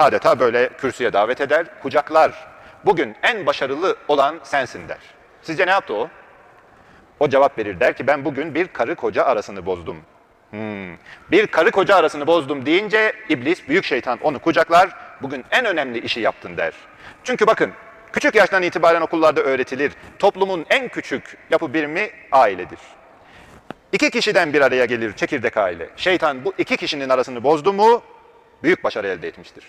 Adeta böyle kürsüye davet eder, kucaklar. Bugün en başarılı olan sensin der. Sizce ne yaptı o? O cevap verir der ki ben bugün bir karı koca arasını bozdum. Hmm. Bir karı koca arasını bozdum deyince iblis, büyük şeytan onu kucaklar. Bugün en önemli işi yaptın der. Çünkü bakın küçük yaştan itibaren okullarda öğretilir. Toplumun en küçük yapı birimi ailedir. İki kişiden bir araya gelir çekirdek aile. Şeytan bu iki kişinin arasını bozdu mu büyük başarı elde etmiştir.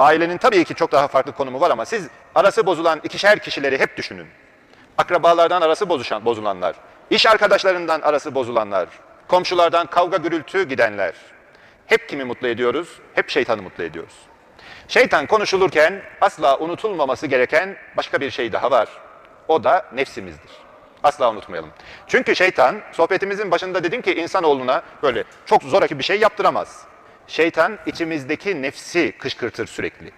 Ailenin tabii ki çok daha farklı konumu var ama siz arası bozulan ikişer kişileri hep düşünün. Akrabalardan arası bozuşan, bozulanlar, iş arkadaşlarından arası bozulanlar, komşulardan kavga gürültü gidenler. Hep kimi mutlu ediyoruz? Hep şeytanı mutlu ediyoruz. Şeytan konuşulurken asla unutulmaması gereken başka bir şey daha var. O da nefsimizdir. Asla unutmayalım. Çünkü şeytan sohbetimizin başında dedim ki insanoğluna böyle çok zoraki bir şey yaptıramaz. Şeytan içimizdeki nefsi kışkırtır sürekli.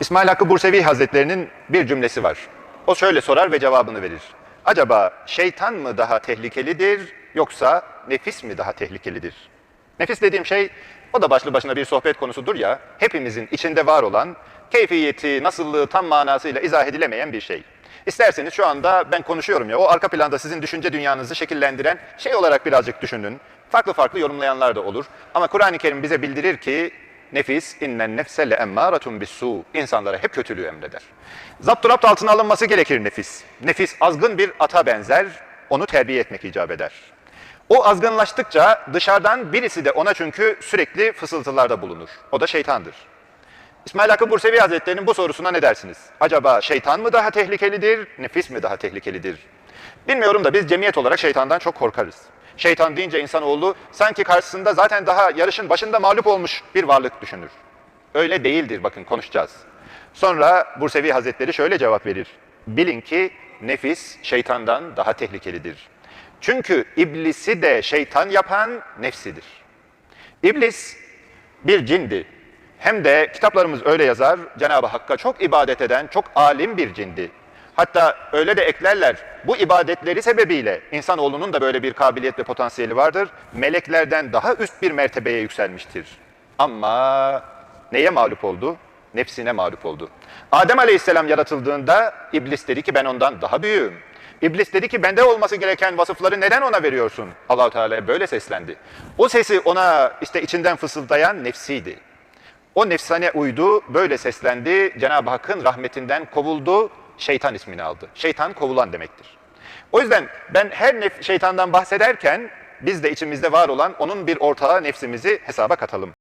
İsmail Hakkı Bursevi Hazretlerinin bir cümlesi var. O şöyle sorar ve cevabını verir. Acaba şeytan mı daha tehlikelidir yoksa nefis mi daha tehlikelidir? Nefis dediğim şey o da başlı başına bir sohbet konusudur ya, hepimizin içinde var olan keyfiyeti, nasıllığı tam manasıyla izah edilemeyen bir şey. İsterseniz şu anda ben konuşuyorum ya, o arka planda sizin düşünce dünyanızı şekillendiren şey olarak birazcık düşünün. Farklı farklı yorumlayanlar da olur. Ama Kur'an-ı Kerim bize bildirir ki nefis innen nefse le emmâratun bis-sû. İnsanlara hep kötülüğü emreder. Zapturapt altına alınması gerekir nefis. Nefis azgın bir ata benzer, onu terbiye etmek icap eder. O azgınlaştıkça dışarıdan birisi de ona çünkü sürekli fısıltılarda bulunur. O da şeytandır. İsmail Hakkı Bursevi Hazretleri'nin bu sorusuna ne dersiniz? Acaba şeytan mı daha tehlikelidir, nefis mi daha tehlikelidir? Bilmiyorum da biz cemiyet olarak şeytandan çok korkarız. Şeytan deyince insanoğlu sanki karşısında zaten daha yarışın başında mağlup olmuş bir varlık düşünür. Öyle değildir bakın konuşacağız. Sonra Bursevi Hazretleri şöyle cevap verir. Bilin ki nefis şeytandan daha tehlikelidir. Çünkü iblisi de şeytan yapan nefsidir. İblis bir cindi. Hem de kitaplarımız öyle yazar, Cenab-ı Hakk'a çok ibadet eden, çok alim bir cindi. Hatta öyle de eklerler, bu ibadetleri sebebiyle insanoğlunun da böyle bir kabiliyet ve potansiyeli vardır. Meleklerden daha üst bir mertebeye yükselmiştir. Ama neye mağlup oldu? Nefsine mağlup oldu. Adem Aleyhisselam yaratıldığında iblis dedi ki ben ondan daha büyüğüm. İblis dedi ki bende olması gereken vasıfları neden ona veriyorsun? Allahu Teala böyle seslendi. O sesi ona işte içinden fısıldayan nefsiydi. O nefsane uydu, böyle seslendi. Cenab-ı Hakk'ın rahmetinden kovuldu, şeytan ismini aldı. Şeytan kovulan demektir. O yüzden ben her şeytandan bahsederken biz de içimizde var olan onun bir ortağı nefsimizi hesaba katalım.